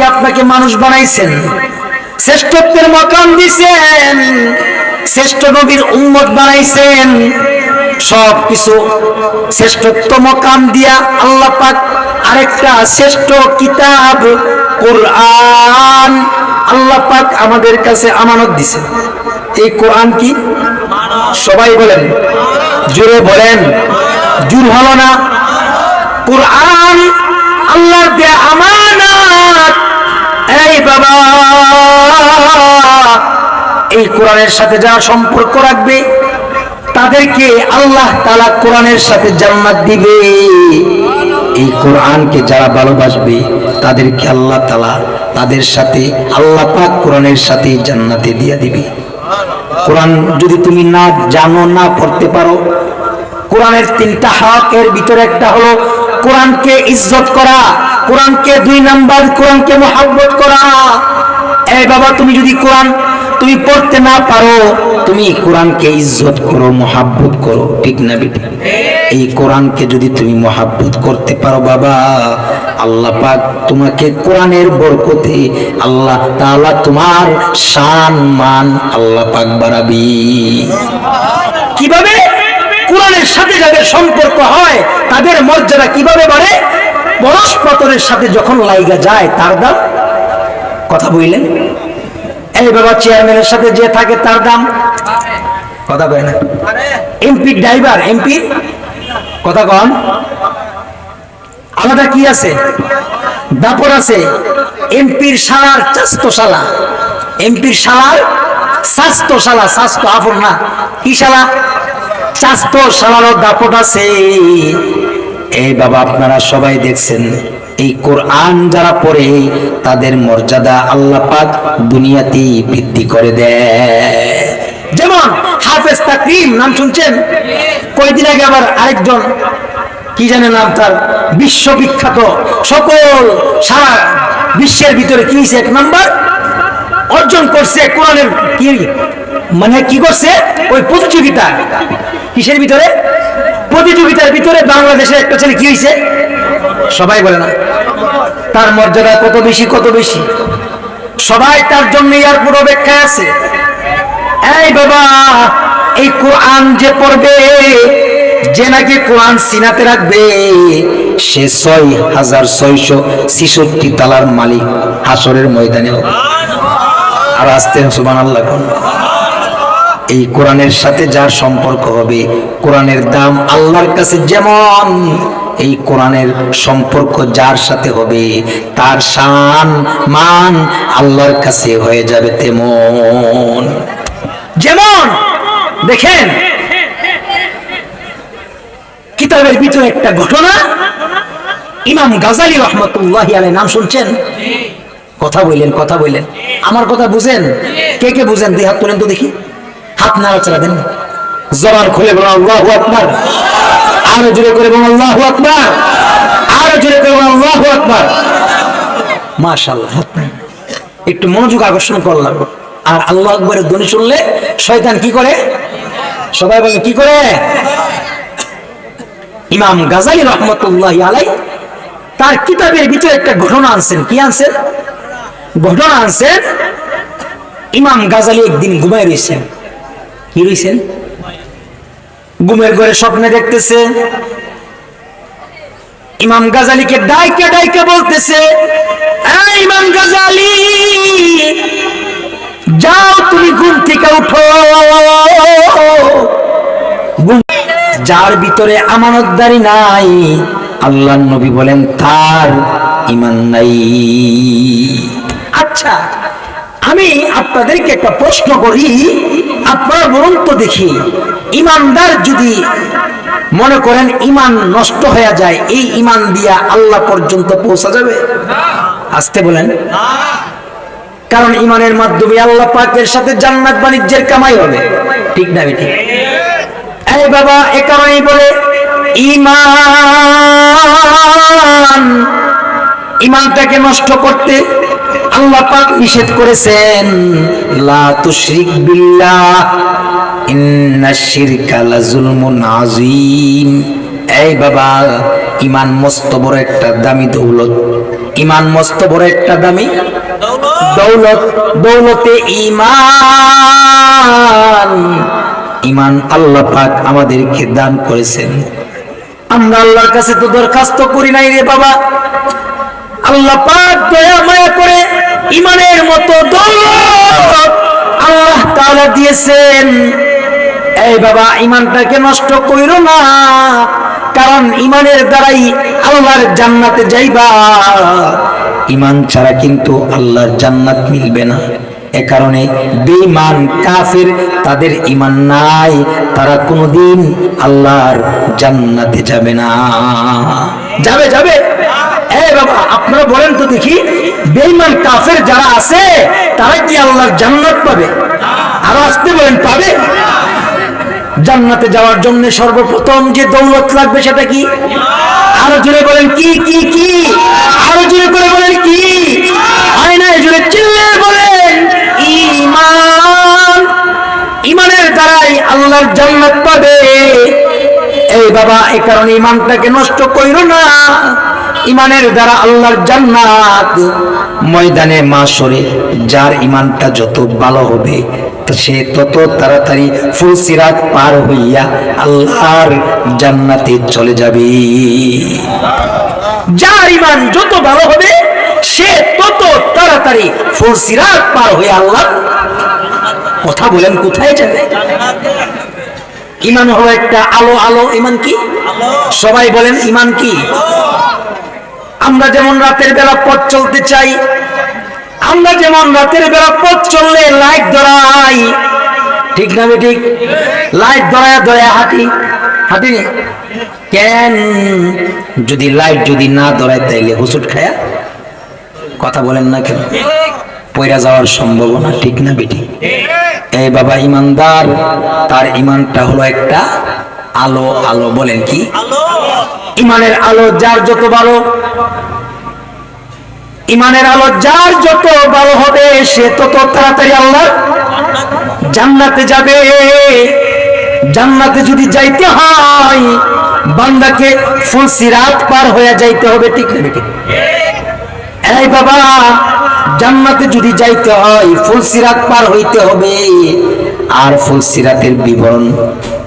আমাকে আপনাকে মানুষ বানাইছেন। শ্রেষ্ঠত্বের মকাম দিছেন। শ্রেষ্ঠ নবীর উম্মত বানাইছেন। সব কিছু শ্রেষ্ঠত্ব মকাম দিয়া আল্লাহ পাক আরেকটা শ্রেষ্ঠ কিতাব, কোরআন আল্লাহ পাক আমাদের কাছে আমানত দিছেন। এই কোরআন কি? সবাই বলেন, জোরে বলেন, জোর হলো না? কোরআন আল্লাহর দেয়া এই বাবা, এই কোরআনের সাথে যারা সম্পর্ক রাখবে, তাদেরকে আল্লাহ তালা কোরআনের সাথে জান্নাত দিবে। এই কোরআনকে যারা ভালোবাসবে, তাদেরকে আল্লাহ তালা তাদের সাথে, আল্লাহ পাক কোরআনের সাথে জান্নাতে দিয়ে দিবে। কোরআন যদি তুমি না জানো, না পড়তে পারো, কোরআনের তিনটা হক এর ভিতরে একটা হলো কোরআনকে ইজ্জত করা, কোরআনকে দুই নাম্বার, কোরআনকে মহাব্বত করা। এই বাবা, তুমি যদি কোরআন তুমি পড়তে না পারো, তুমি কোরআনকে ইজ্জত করো, মহাব্বত করো, ঠিক না বেটি? এই কোরআনকে যদি তুমি মহাব্বত করতে পারো বাবা, আল্লাহ পাক তোমাকে কোরআনের বরকতে আল্লাহ তাআলা তোমার শান, মান আল্লাহ পাক বাড়াবি। কীভাবে? কোরআনের সাথে যাদের সম্পর্ক হয়, তাদের মর্যাদা কীভাবে বাড়ে? পরস্পরের সাথে যখন লাইগা যায়, তার দাম? কথা বললেন এই বাবা চেয়ারম্যানের সাথে যে থাকে, তার দাম? কথা কয় না। MP driver, MP? কথা কন। আলাদা কি আছে? দাপট আছে। এমপির শালার চাস্তশালা এমপির শালার স্বাস্থ্যশালা, স্বাস্থ্য আফর না। কি শালা? স্বাস্থ্য শালারও দাপট আছে। এই বাবা, আপনারা সবাই দেখছেন, এই কোরআন যারা পড়ে, তাদের মর্যাদা আল্লাহ পাক দুনিয়াতে বৃদ্ধি করে দেয়। যেমন হাফেজ তাকরিম, নাম শুনছেন? কয়েকদিন আগে আবার আরেকজন, কি জানে নাম তার? বিশ্ববিখ্যাত সকল সারা বিশ্বের ভিতরে কি এক নাম্বার? অর্জন করছে কোরআনের কি মানে কি করছে? ওই প্রতিযোগিতা। কিসের ভিতরে? প্রতিযোগিতার ভিতরে বাংলাদেশের একটা ছেলে কি হয়েছে সবাই বলে না। তার মর্যাদা কত বেশি কত বেশি? সবাই তার জন্য ইয়ার পুরো অপেক্ষায় আছে। এই বাবা, এই কোরআন যে পড়বে, যে নাকি কোরআন সিনাতে রাখবে, সে ছয় হাজার ছয়শো ছিষট্টি তালার মালিক হাসরের ময়দানে হবে। আর আসতে সুবান আল্লাহ এই কোরআনের সাথে যার সম্পর্ক হবে, কোরআনের দাম আল্লাহর কাছে যেমন, এই কোরআনের সম্পর্ক যার সাথে হবে, তার শান, মান আল্লাহর কাছে হয়ে যাবে তেমন। যেমন, দেখেন, কিতাবের ভিতরে একটা ঘটনা, ইমাম গাজালি রহমতুল্লাহ আলাই নাম শুনছেন? কথা বললেন কথা বললেন। আমার কথা বুঝেন? কে কে বুঝেন? দুই হাত তোলেন তো দেখি। হাত নাড়াচাড়া দেন। জবান খুলে বলো আল্লাহ আকবার। আরও জোরে করে বলো আল্লাহ আকবার। আরও জোরে করে বলো আল্লাহ আকবার। মাশাআল্লাহ, হাত। একটু মনোযোগ আকর্ষণ করলাম। আর আল্লাহ আকবরের ধ্বনি শুনলে শয়তান কি করে? সবাই বলে, কি করে? ইমাম গাজালি রহমতুল্লাহ আলাই তার কিতাবের ভিতরে একটা ঘটনা আনছেন। কি আনছেন? ঘটনা আনছেন ইমাম গাজালি একদিন ঘুমায় রয়েছেন। কি রয়েছেন ঘুমের ঘরে স্বপ্নে দেখতেছে। ইমাম গাজালিকে ডাইকে ডাইকে বলতেছে ইমাম গাজালি, যাও তুমি ঘুম থেকে উঠো। যার ভিতরে আমানতদারি নাই, আল্লাহ নবী বলেন, তার ইমান নাই। আচ্ছা আমি আপনাদেরকে একটা প্রশ্ন করি। বলুন তো দেখি। ইমানদার যদি মনে করেন ইমান নষ্ট হয়ে যায়, এই ইমান দিয়া আল্লাহ পর্যন্ত পৌঁছা যাবে? আসতে বলেন। কারণ ইমানের মাধ্যমে আল্লাহ পাকের সাথে জান্নাত বাণিজ্যের কামাই হবে। ঠিক না বেটি এই বাবা, এ কারণেই বলে, ইমান, ইমানটাকে নষ্ট করতে আল্লাহ পাক নিষেধ করেছেন, লা তুশরিক বিল্লাহ, ইন্না শিরকা লাজুলমুন আযীম। এই বাবা, ইমান মস্ত বড় একটা দামি দৌলত। ইমান মস্ত বড় একটা দামি দৌলত। দৌলতে ইমান ইমান আল্লাহ পাক আমাদেরকে দান করেছেন। আমরা আল্লাহর কাছে তো দরখাস্ত করি নাই রে বাবা। আল্লাহ পাক দয়া ইমানের মতো দৌলত আল্লাহ তাআলা দিয়েছেন। এই বাবা, ইমানটাকে নষ্ট কইরো না, কারণ ইমানের দ্বারাই আল্লাহর জান্নাতে যাইবা। ইমান ছাড়া কিন্তু আল্লাহর জান্নাত মিলবে না। এ কারণে বেঈমান, কাফের, তাদের ইমান নাই, তারা কোনোদিন আল্লাহর জান্নাতে যাবে না। যাবে যাবে। এ বাবা, আপনারা বলেন তো দেখি, বেঈমান কাফের যারা আছে, তারা কি আল্লাহর জান্নাত পাবে? আরও আসতে বলেন, পাবে? জান্নাতে যাওয়ার জন্য সর্বপ্রথম যে দৌলত লাগবে সেটা কি? আরও জোরে বলেন, কি কি কি? আরও জোরে করে বলেন, কি? আয়নায় জোরে চিল্লে বলেন ইমান ইমানের দ্বারাই আল্লাহর জান্নাত পাবে। এই বাবা এই কারণে ইমানটাকে নষ্ট কইরো না। ইমানের দ্বারা আল্লাহর জান্নাত ময়দানে মাসরে যার ইমানটা যত ভালো হবে, সে তত তাড়াতাড়ি ফুলসিরাত পার হইয়া আল্লাহর জান্নাতে চলে যাবে। যার ইমান যত ভালো হবে, সে তত তাড়াতাড়ি ফুলসিরাত পার হয়ে আল্লাহ কথা বলেন কোথায় যাবে? ইমান হলো একটা আলো আলো ইমান কি? সবাই বলেন ইমান কি? আমরা যেমন রাতের বেলা পথ চলতে চাই, আমরা যেমন রাতের বেলা পথ চললে লাইট ধরাই। ঠিক না ঠিক লাইট ধরায় ধরায় হাঁটি। হাঁটি? কেন? যদি লাইট যদি না ধরায় তাইলে হুসুট খায়া কথা বলেন না কেন? পয়রা যাওয়ার সম্ভাবনা ঠিক না বেটি এই বাবা ইমানদার, তার ইমানটা হলো একটা আলো আলো বলেন কি? ইমানের আলো যার যত ভালো, ইমানের আলো যার যত ভালো হবে, সে তত তাড়াতাড়ি আল্লাহ জান্নাতে যাবে। জান্নাতে যদি যাইতে হয়, বান্দাকে ফুলসিরাত পার হয়ে যাইতে হবে, ঠিক না ঠিক এই বাবা, জান্নাতে যদি যাইতে হয় ফুলসিরাত পার হইতে হবে। আর ফুলসিরাতের বিবরণ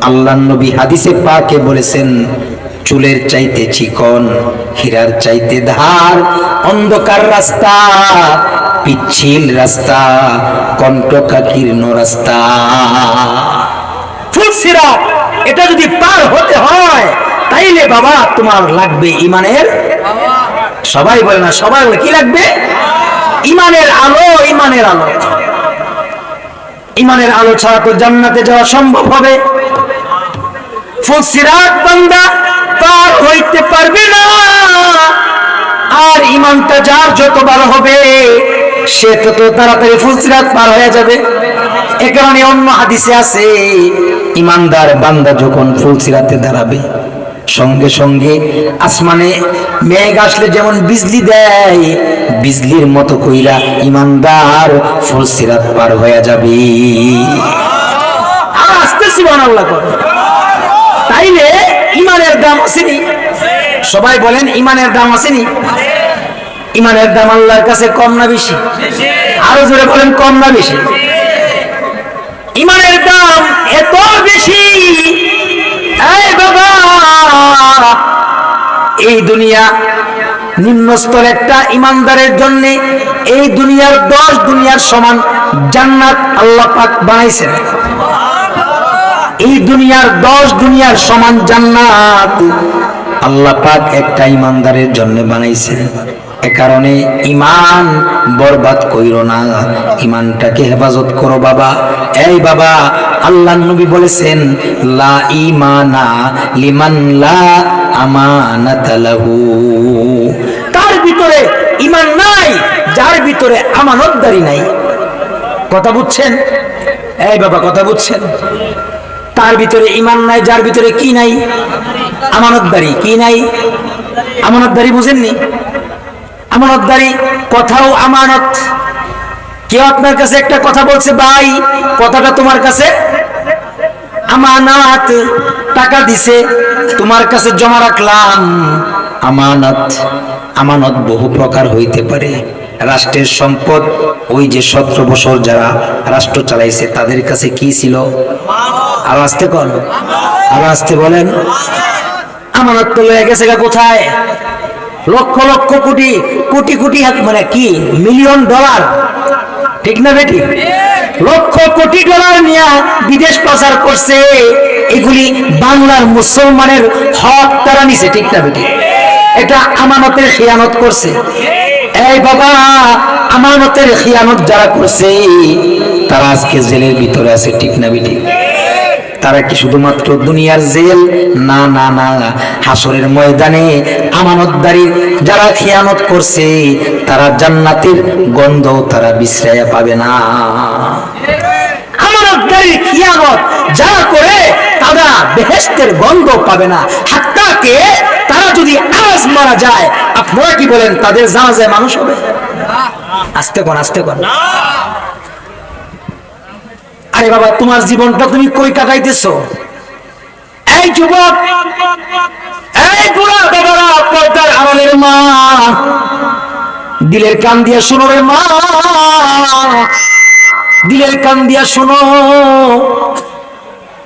আল্লাহ নবী হাদিসে পাকে বলেছেন চুলের চাইতে চিকন, হীরার চাইতে ধার, অন্ধকার রাস্তা, পিচ্ছিল রাস্তা কণ্টকাকীর্ণ রাস্তা। ফুলসিরাত এটা যদি পার হতে হয়, তাইলে বাবা তোমার লাগবে ইমানের? সবাই বলে না সবাই বলে কি লাগবে? ইমানের আলো ইমানের আলো। ইমানের আলো ছাড়া তো জান্নাতে যাওয়া সম্ভব হবে। ফুলসিরাত বান্দা পার হইতে পারবে না। আর ইমানটা যার যত ভালো হবে, সে তত তাড়াতাড়ি ফুলসিরাত পার হয়ে যাবে। এ কারণে অন্য হাদিসে আছে, ইমানদার বান্দা যখন ফুলসিরাতে দাঁড়াবে, সঙ্গে সঙ্গে আসমানে মেঘ আসলে যেমন বিজলি দেয়, বিজলির মতো কইরা ইমানদার ফুলসিরাত পার হয়ে যাবে। আল্লাহ করে। তাইলে ইমানের দাম আসেনি। সবাই বলেন, ইমানের দাম আসেনি। ইমানের দাম আল্লাহর কাছে কম না বেশি? আরও জোরে বলেন, কম না বেশি? ইমানের দাম এত বেশি? এই বাবা! এই দুনিয়া নিম্ন স্তর একটা ইমানদারের জন্য, এই দুনিয়ার দশ দুনিয়ার সমান জান্নাত আল্লাহ পাক বানাইছেন। এই দুনিয়ার দশ দুনিয়ার সমান জান্নাত। আল্লাহ পাক একটা ইমানদারের জন্য বানাইছে। এ কারণে ইমান বরবাদ কইরো না। ইমানটাকে হেফাজত করো বাবা। এই বাবা আল্লাহ নবী বলেছেন, লা ইমানা লিমান লা আমানাতা লাহু। তার ভিতরে ইমান নাই, যার ভিতরে আমানতদারি নাই। কথা বুঝছেন? এই বাবা, কথা বুঝছেন? তার ভিতরে ইমান নাই, যার ভিতরে কি নাই? আমানতদারি, কি নাই? আমানতদারি বুঝেননি? আমানতদারি কথাও আমানত। কেউ আপনার কাছে একটা কথা বলছে, ভাই, কথাটা তোমার কাছে আমানত। টাকা দিছে, তোমার কাছে জমা রাখলাম। আমানত আমানত বহু প্রকার হইতে পারে। রাষ্ট্রের সম্পদ, ওই যে সতেরো বছর যারা রাষ্ট্র চালাইছে, তাদের কাছে কি ছিল? আর আসতে আর আসতে বলেন। আমানত তো লয়ে গেছে কোথায়? লক্ষ লক্ষ কোটি কোটি কোটি মানে কি? Million dollar. ঠিক না বেটি? লক্ষ কোটি ডলার নিয়ে বিদেশ পাচার করছে। এগুলি বাংলার মুসলমানের হক তারা নিছে, ঠিক না বেটি? এটা আমানতের খিয়ানত করছে। এই বাবা, আমানতের খিয়ানত যারা করছে, তারা আজকে জেলের ভিতরে আছে, ঠিক না বেটি? তারা কি শুধুমাত্র দুনিয়ার জেল? না না না। হাসরের ময়দানে আমানতদারি যারা খিয়ানত করছে, তারা জান্নাতের গন্ধ তারা বিশ্রায়া পাবে না। আমানতদারির খিয়ানত যারা করে, তারা বেহেস্তের গন্ধ পাবে না। হাত্তাকে তারা যদি আজ মারা যায়, আপনারা কি বলেন, তাদের জানা মানুষ হবে? আস্তে কোন আস্তে কোন। আরে বাবা, তোমার জীবনটা তুমি কই কাটাইতেছো? এই যুবক! এই বুড়া বাবারা, পর্দার আড়ালের মা। দিলের কান দিয়া শোনো রে মা। দিলের কান দিয়া শোনো।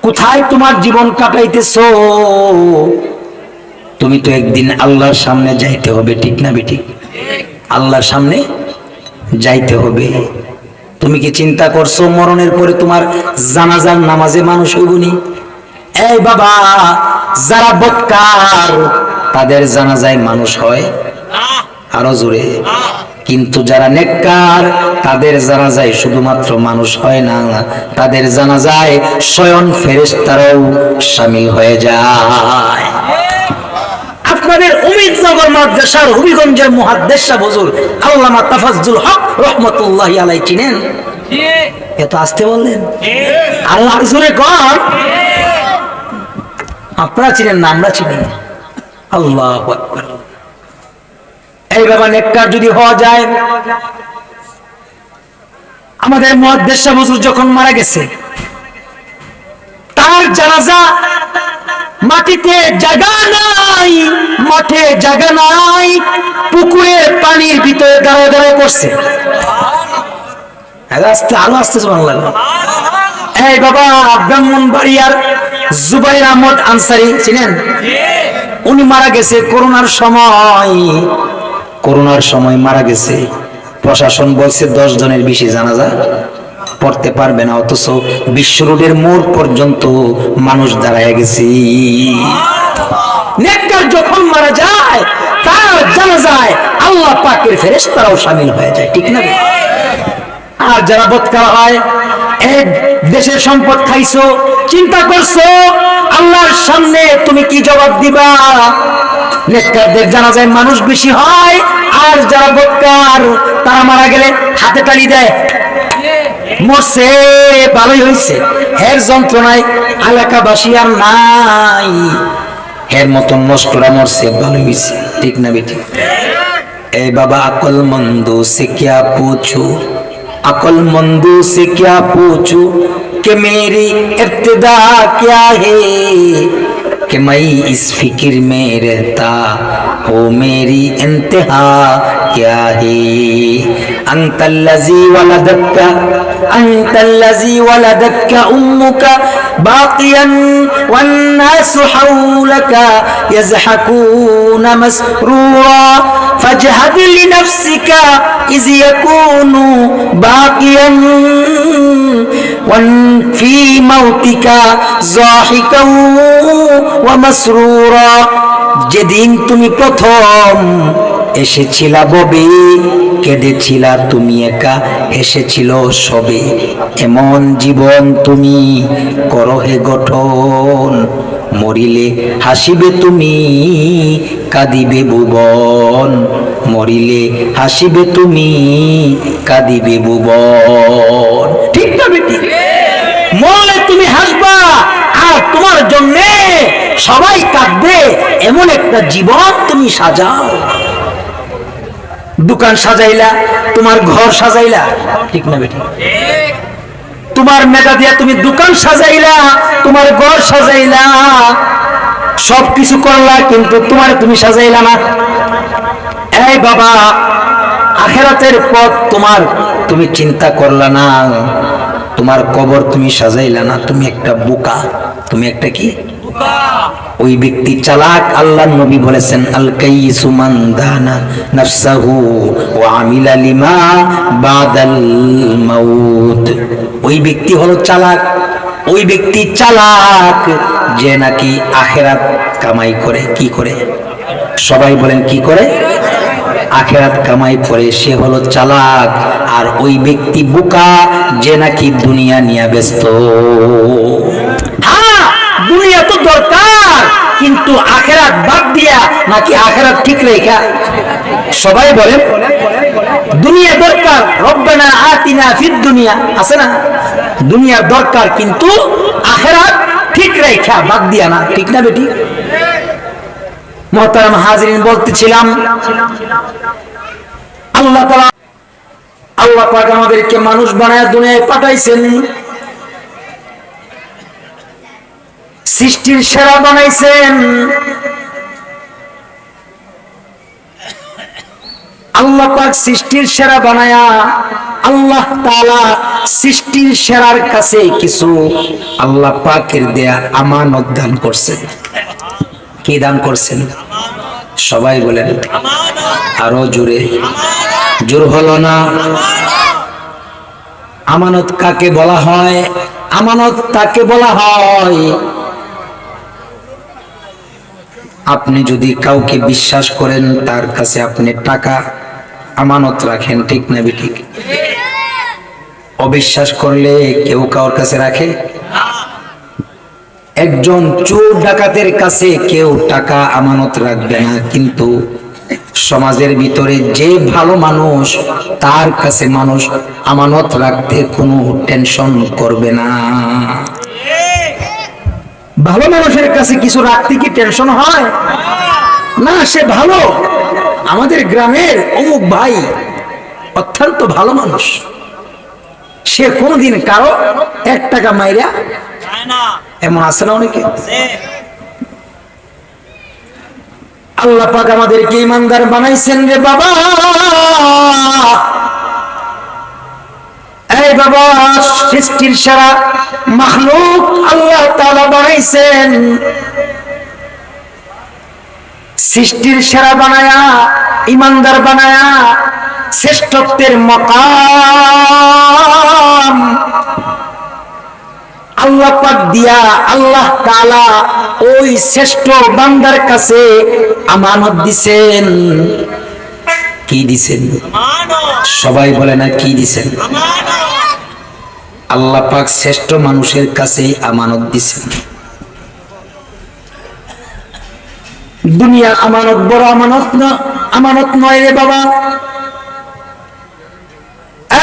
কোথায় তোমার জীবন কাটাইতেছো? তুমি তো একদিন আল্লাহর সামনে যাইতে হবে, ঠিক না বেঠিক? আল্লাহর সামনে যাইতে হবে। তুমি কি চিন্তা করছ মরণের পরে তোমার জানাজার নামাজে মানুষ হইবনি এই বাবা, যারা বৎকার, তাদের জানাজায় মানুষ হয় আরও জোরে। কিন্তু যারা নেককার, তাদের জানা যায় শুধুমাত্র মানুষ হয় না। তাদের জানা যায় স্বয়ং ফেরেশতারাও সামিল হয়ে যায়। আপনাদের উমিদনগর মাদ্রাসার হবিগঞ্জের মুহাদ্দেশা হুজুর আল্লামা তাফাজ্জুল হক রহমতুল্লাহ আলাই চিনেন? এত আসতে বললেন। আল্লাহ জোরে কর। আপনারা চিনেন না আমরা চিনি আল্লাহ এই বাবা নেককার যদি হওয়া যায়? আমাদের মুহাদ্দেশা হুজুর যখন মারা গেছে তার জানাজা মাটিতে জায়গা নাই, মাঠে জায়গা নাই, পুকুরের পানির ভিতরে দাঁড়ায় দাঁড়ায় করছে। আস্তে এই বাবা ব্রাহ্মণ বাড়িয়ার জুবাইর আহমদ আনসারি, চিনেন? উনি মারা গেছে করোনার সময়। করোনার সময় মারা গেছে। প্রশাসন বলছে দশ জনের বেশি জানাজা। পড়তে পারবে না, অথচ বিশ্ব রোডের মোড় পর্যন্ত মানুষ দাঁড়ায় গেছে। যখন মারা যায়, তার জানা যায় আল্লাহ পাকের ফেরেশতারাও শামিল হয়ে যায়, ঠিক না? আর যারা বৎকার হয় এই দেশের সম্পদ খাইছো, চিন্তা করছ, আল্লাহর সামনে তুমি কি জবাব দিবা? নেককারদের জানা যায় মানুষ বেশি হয়, আর যারা বৎকার, তারা মারা গেলে হাতে তালি দেয়। মরছে, ভালোই হয়েছে হের যন্ত্রণায় এলাকাবাসী আর নাই। হের মতন নষ্টরা মরছে, ভালোই হয়েছে ঠিক না বেটি? এ বাবা, আকল মন্দ সে কিয়া পুছো? আকল মন্দ সে কিয়া পুছো? কে মেরি ইবতদা কিয়া হে? कि मैं इस फिक्र में रहता हो मेरी इंतहा क्या है अंतल्लजी वलदक अंतल्लजी वलदक उम्मुक باقيا والناس حولك يزحكون مسرورا فاجهد لنفسك إذ يكون باقيا وان في موتك ضاحكا ومسرورا যেদিন তুমি প্রথম এসেছিলা ববে কেঁদেছিলা তুমি একা হেসেছিল সবে এমন জীবন তুমি করহে গঠন মরিলে হাসিবে তুমি, কাঁদিবে ভুবন। মরিলে হাসিবে তুমি, কাঁদিবে ভুবন। ঠিক না বেটি? মরলে তুমি হাসবা, আর তোমার জন্যে সবাই কাঁদবে, এমন একটা জীবন তুমি সাজাও। দোকান সাজাইলা, তোমার ঘর সাজাইলা, ঠিক না বেটি? তোমার মেধা দিয়া তুমি দোকান সাজাইলা, তোমার ঘর সাজাইলা। সব কিছু করলা, কিন্তু তোমার তুমি সাজাইলা না। এই বাবা, আখেরাতের পথ তোমার তুমি চিন্তা করলা না। তোমার কবর তুমি সাজাইলা না। তুমি একটা বোকা। তুমি একটা কি? ওই ব্যক্তি চালাক আল্লাহ নবী বলেছেন আল কাইসু মান দানা নাফসাহু ওয়া আমিলা লিমা বাদাল মাউত। ওই ব্যক্তি হলো চালাক। ওই ব্যক্তি চালাক যে নাকি আখেরাত কামাই করে। কি করে? সবাই বলেন, কি করে? আখেরাত কামাই করে, সে হলো চালাক। আর ওই ব্যক্তি বোকা যে নাকি দুনিয়া নিয়ে ব্যস্ত। হ্যাঁ দুনিয়া দরকার। কিন্তু আখেরাত বাদ দিয়া নাকি আখেরাত ঠিক রেখা? সবাই দুনিয়া দরকার, রব্বানা আতিনা ফিদ দুনিয়া। আছে না? দুনিয়ার দরকার, কিন্তু আখেরাত ঠিক রেখা, বাদ দিয়া না। ঠিক না বেটি? মহতারাম হাজরিন বলতেছিলাম, আল্লাহ আল্লাহ পাক আমাদেরকে মানুষ বানায় দুনিয়ায় পাঠাইছেন। সৃষ্টির সেরা বানাইছেন। আল্লাহ পাক সৃষ্টির সেরা বানায়া আল্লাহ তাআলা সৃষ্টির সেরার কাছে কিছু আল্লাহ পাকের দেয়া আমানত দান করছেন। কি দান করছেন? সবাই বলেন। আরও জোরে। জোর হলো না? আমানত কাকে বলা হয়? আমানত তাকে বলা হয় আপনি যদি কাউকে বিশ্বাস করেন, তার কাছে আপনি টাকা, আমানত রাখেন, ঠিক না ঠিক? অবিশ্বাস করলে কেউ কারোর কাছে রাখে? একজন চোর ডাকাতের কাছে কেউ টাকা, আমানত রাখবে না, কিন্তু সমাজের ভিতরে যে ভালো মানুষ, তার কাছে মানুষ আমানত রাখতে কোনো টেনশন করবে না। ভালো মানুষের কাছে কিছু রাখতে কি টেনশন হয়? না সে ভালো। আমাদের গ্রামের অমুক ভাই অত্যন্ত ভালো মানুষ। সে কোনদিন কারও এক টাকা মাইরা এমন আছে না অনেকে? আল্লাহ পাক আমাদেরকে ইমানদার বানাইছেন রে বাবা। বাবা সৃষ্টির সারা মাখলুক আল্লাহ তাআলা বানাইছেন। সৃষ্টির সেরা বানায়া ইমানদার বানায়া শ্রেষ্ঠত্বের মকাম। আল্লাহ পাক দিয়া আল্লাহ তাআলা ওই শ্রেষ্ঠ বান্দার কাছে আমানত দিছেন। কি দিছেন? সবাই বলে না কি দিছেন? আল্লাহ পাক শ্রেষ্ঠ মানুষের কাছে আমানত দিছেন। দুনিয়ার আমানত বড় আমানত না, আমানত নয় রে বাবা।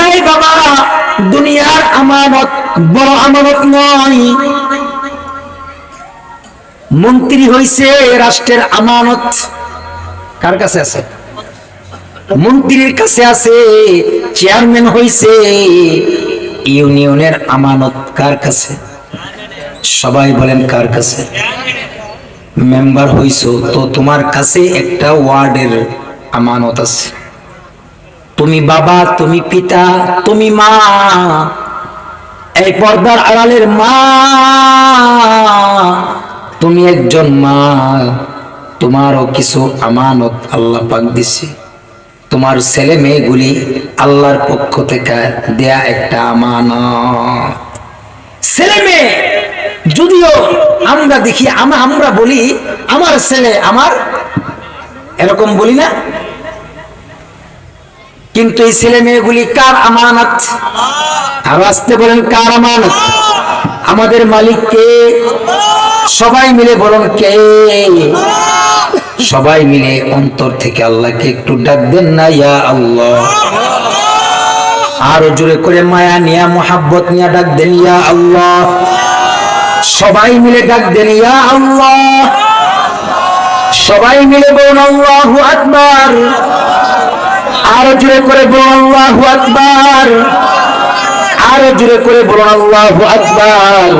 এই বাবা, দুনিয়ার আমানত বড় আমানত নয়। মন্ত্রী হইছে রাষ্ট্রের আমানত। কার কাছে আছে? মন্ত্রীর কাছে আছে, চেয়ারম্যান হইছে ইউনিয়নের আমানত কার কাছে? সবাই বলেন কার কাছে? মেম্বার হইছো, তো তোমার কাছে একটা ওয়ার্ডের আমানত আছে। তুমি বাবা, তুমি পিতা, তুমি মা, এই পর্দার আড়ালের মা, তুমি একজন মা, তোমারও কিছু আমানত আল্লাহ পাক দিছে। তোমার ছেলে মেয়েগুলি আল্লাহর পক্ষ থেকে দেয়া একটা আমানত। ছেলে মেয়ে, যদিও আমরা দেখি আমরা বলি, আমার ছেলে আমার, এরকম বলি না। কিন্তু এই ছেলে মেয়েগুলি কার আমানত? আর আসতে বলেন, কার আমানত? আমাদের মালিক কে? সবাই মিলে বলুন, কে? সবাই মিলে অন্তর থেকে আল্লাহকে একটু ডাক দেন না, ইয়া আল্লাহ। আরও জোরে করে মায়া নিয়া, মোহাব্বত নিয়া ডাক দেন, ইয়া আল্লাহ। সবাই মিলে ডাক দেন, ইয়া আল্লাহ। সবাই মিলে বলুন, আল্লাহু আকবার। আরও জোরে করে বলুন, আল্লাহু আকবার। আরও জোরে করে বলুন, আল্লাহু আকবার।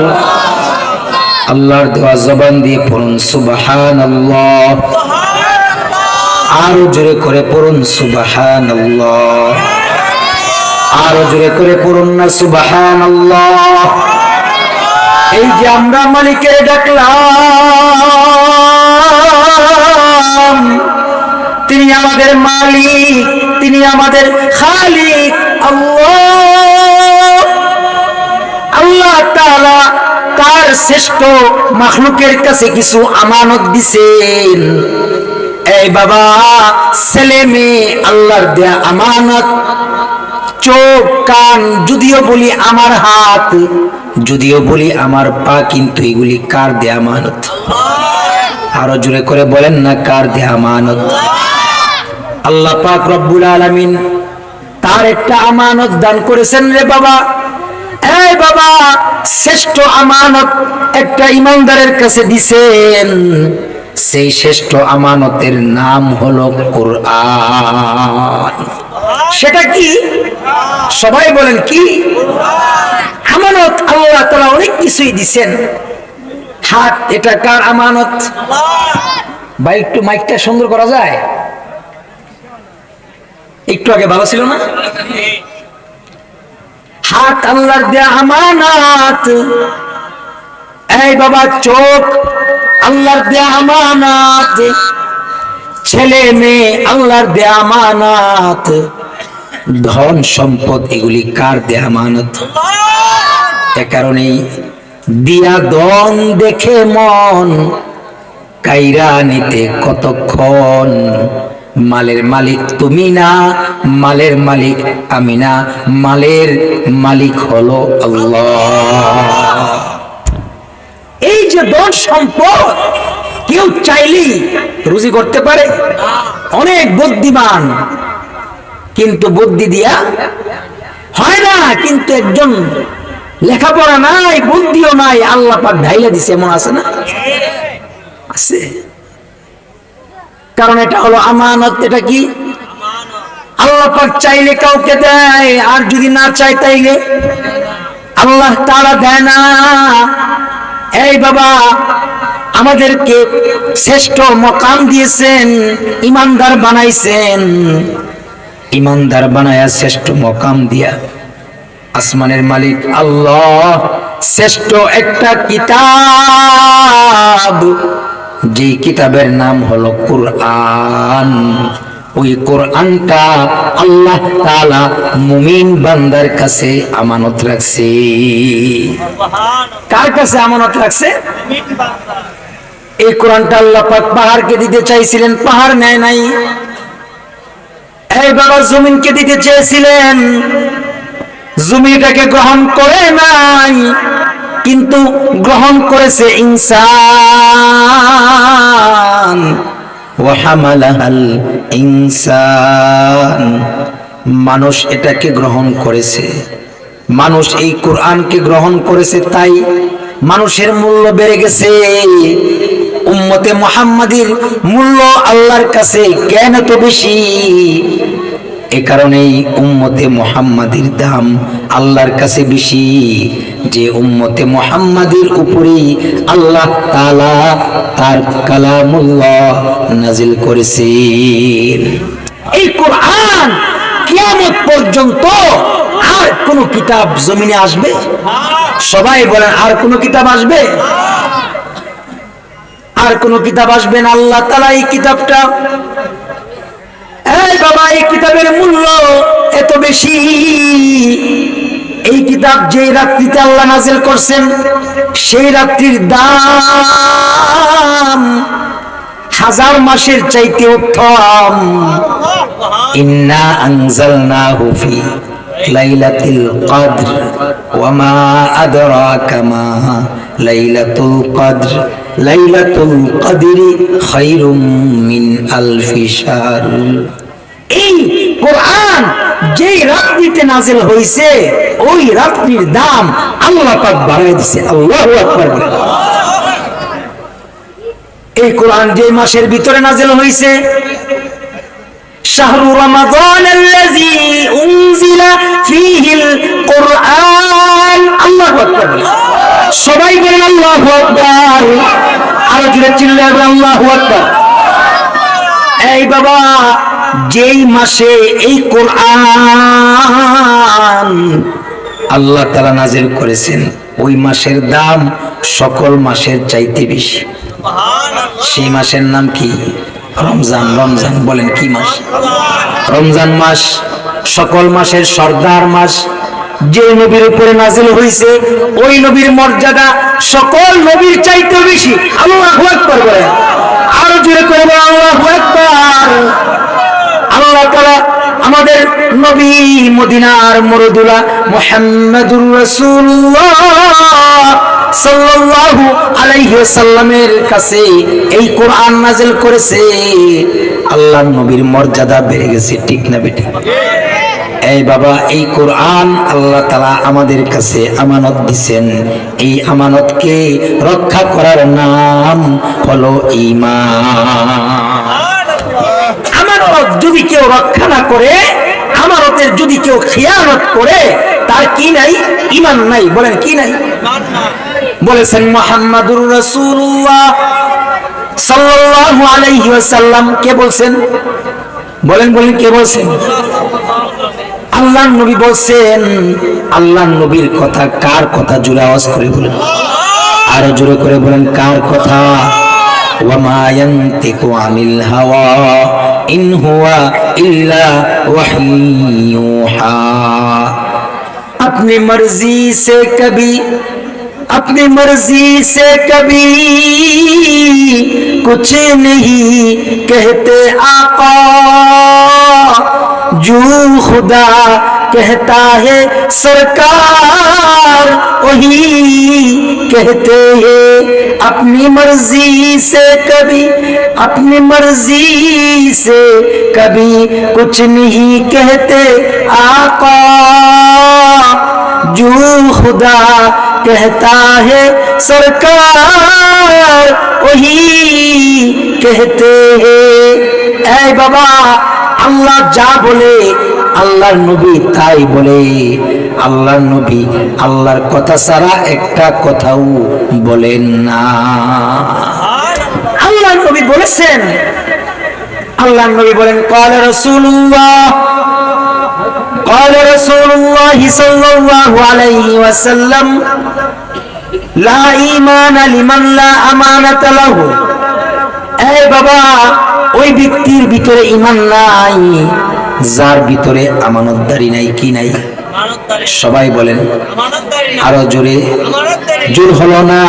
আল্লাহর দেওয়া জবান দিয়ে পড়ুন সুবাহান আরও জোরে করে পড়ুন সুবাহান আরও জোরে করে পড়ুন না সুবাহান এই যে আমরা মালিকের ডাকলাম, তিনি আমাদের মালিক, তিনি আমাদের খালিক, আল্লাহ। আল্লাহ তাআলা তার শ্রেষ্ঠ মাখলুকের কাছে কিছু আমানত দিছেন। এই বাবা, ছেলে মেয়ে, আল্লাহর দেয়া আমানত। চোখ, কান, যদিও বলি আমার হাত, যদিও বলি আমার পা, কিন্তু এগুলি কার দেয়া আমানত আরও জোরে করে বলেন না কার দেয়া আমানত আল্লাহ পাক রব্বুল আলামিন তার একটা আমানত দান করেছেন রে বাবা। এই বাবা, শ্রেষ্ঠ আমানত একটা ইমানদারের কাছে দিছেন। সেই শ্রেষ্ঠ আমানতের নাম হলো কোরআন। সেটা কি? সবাই বলেন কি? আমানত আল্লাহ তাআলা অনেক কিছুই দিছেন। হাত, এটা কার আমানত? ভাই, একটু মাইকটা সুন্দর করা যায়? একটু আগে ভালো ছিল না? হাত, আল্লাহর দেয়া আমানাত। এই বাবা, চোখ, আল্লাহর দেয়া আমানাত। ছেলে, মেয়ে, আল্লাহর দেয়া আমানাত। ধন সম্পদ এগুলি কার দেয়া আমানত? এ কারণেই দিয়া দন দেখে মন, কাইরা নিতে কতক্ষণ? মালের মালিক তুমি না, মালের মালিক আমি না, মালের মালিক হলো আল্লাহ। এই যে ধন সম্পদ, কেউ চাইলেই রুজি করতে পারে। অনেক বুদ্ধিমান কিন্তু বুদ্ধি দিয়া হয় না, কিন্তু একজন লেখাপড়া নাই, বুদ্ধিও নাই, আল্লাহ পাক ঢাইলা দিছে, এমন আছে না? আছে। কারণ এটা হলো আমানত, এটা কি? আল্লাহ পাক চাইলে কাউকে দেয়, আর যদি না চাই তাইলে আল্লাহ তারা দেয় না। এই বাবা, আমাদেরকে শ্রেষ্ঠ মকাম দিয়েছেন, ইমানদার বানাইছেন। ইমানদার বানায়া শ্রেষ্ঠ মকাম দিয়া। আসমানের মালিক আল্লাহ, শ্রেষ্ঠ একটা কিতাব। যে কিতাবের নাম হলো কোরআন। ওই কোরআনটা আল্লাহ তাআলা মুমিন বান্দার কাছে আমানত রাখছে। কার কাছে আমানত রাখছে? এই কোরআনটা আল্লাহ পাক পাহাড়কে দিতে চাইছিলেন, পাহাড় নেয় নাই। এই বাবা জমিনকে দিতে চেয়েছিলেন। জমিটাকে গ্রহণ করে নাই, কিন্তু গ্রহণ করেছে ইনসান। ওয়াহামালাহাল ইনসান। মানুষ এটাকে গ্রহণ করেছে। মানুষ এই কোরআনকে গ্রহণ করেছে, তাই মানুষের মূল্য বেড়ে গেছে। উম্মতে মুহাম্মাদির মূল্য আল্লাহর কাছে কেন এত বেশি? এ কারণেই উম্মতে মোহাম্মাদির দাম আল্লাহর কাছে বেশি, যে উম্মতে মোহাম্মাদির উপরেই আল্লাহ তালা তার কালামুল্লাহ নাজিল করেছেন। এই কোরআন কিয়ামত পর্যন্ত আর কোন কিতাব জমিনে আসবে? সবাই বলেন, আর কোন কিতাব আসবে? আর কোন কিতাব আসবে না, আল্লাহ তাআলা এই কিতাবটা। এই বাবা, এই কিতাবের মূল্য এত বেশি। এই কিতাব যে রাত্রিতে আল্লাহ নাজিল করছেন, সেই রাত্রির দাম হাজার মাসের চাইতে উত্তম। ইন্না আনজালনাহু ফি লাইলাতুল কদর ওয়ামা আদরাকা মা লাইলাতুল কদর। লাইলাতুল কদরি খায়রুম মিন আলফি শাহর। এই কোরআন যে রাত্রিতে নাজিল হইছে, ওই রাত্রির দাম আল্লাহ পাক বাড়াই দিছে। আল্লাহু আকবার এই কোরআন যে মাসের ভিতরে নাজিল হইছে, শাহরু রমাদান আল্লাযী উনজিলা ফীহিল কোরআন। আল্লাহু আকবার সবাই বলেন আল্লাহু আকবার। আরও জোরে চিল্লায় আল্লাহু এই বাবা, যেই মাসে এই কোরআন আল্লাহ তারা নাজিল করেছেন, ওই মাসের দাম সকল মাসের চাইতে বেশি। সেই মাসের নাম কি? রমজান। রমজান বলেন কি মাস? রমজান মাস সকল মাসের সর্দার মাস যে নবীর উপরে নাজিল হয়েছে ওই নবীর মর্যাদা সকল নবীর চাইতে বেশি। আল্লাহ আকবার বলেন। আরও জোরে করে আল্লাহ আকবার। আল্লাহ তাআলা আমাদের নবী মদিনার মরদুলা মুহাম্মাদুর রাসূলুল্লাহ সাল্লাল্লাহু আলাইহি ওয়াসাল্লামের কাছে এই কোরআন নাযিল করেছে। আল্লাহর নবীর মর্যাদা বেড়ে গেছে, ঠিক না বেটি এই বাবা, এই কোরআন আল্লাহ তালা আমাদের কাছে আমানত দিছেন। এই আমানতকে রক্ষা করার নাম হলো ঈমান। আমানত যদি কেউ রক্ষা না করে, আমানতের যদি কেউ খেয়ানত করে, তার কি নাই? ইমান নাই। বলেন, কি নাই? বলেছেন মোহাম্মদুর রাসূলুল্লাহ সাল্লাল্লাহু আলাইহি কে বলছেন? বলেন বলেন, কে বলছেন? আল্লাহ নবী বলছেন আল্লাহ নবীর কথা কার কথা? জুড়ে আওয়াজ করে বলেন। আরও জুড়ে করে বলেন, কার কথা? আপনি মর্জি সে কবি, আপনি মর্জি সে কবি, কুছ নহ কে আপা جو خدا کہتا ہے سرکار، وہی کہتے ہیں، اپنی مرضی سے کبھی، اپنی مرضی سے کبھی کچھ نہیں کہتے آقا۔ جو خدا کہتا ہے سرکار، وہی کہتے ہیں۔ اے بابا আল্লাহ যা বলে আল্লাহর নবী তাই বলে আল্লাহর নবী আল্লাহর কথা ছাড়া একটা কথাও বলেন না আল্লাহর নবী বলেছেন আল্লাহর নবী বলেন قال رسول الله قال رسول الله صلى الله عليه وسلم لا إيمان لمن لا أمانة له এই বাবা ওই ব্যক্তির ভিতরে ইমান নাই যার ভিতরে আমানতদারি নাই কি নাই? সবাই বলেন আরও জোরে। জোর হলো না।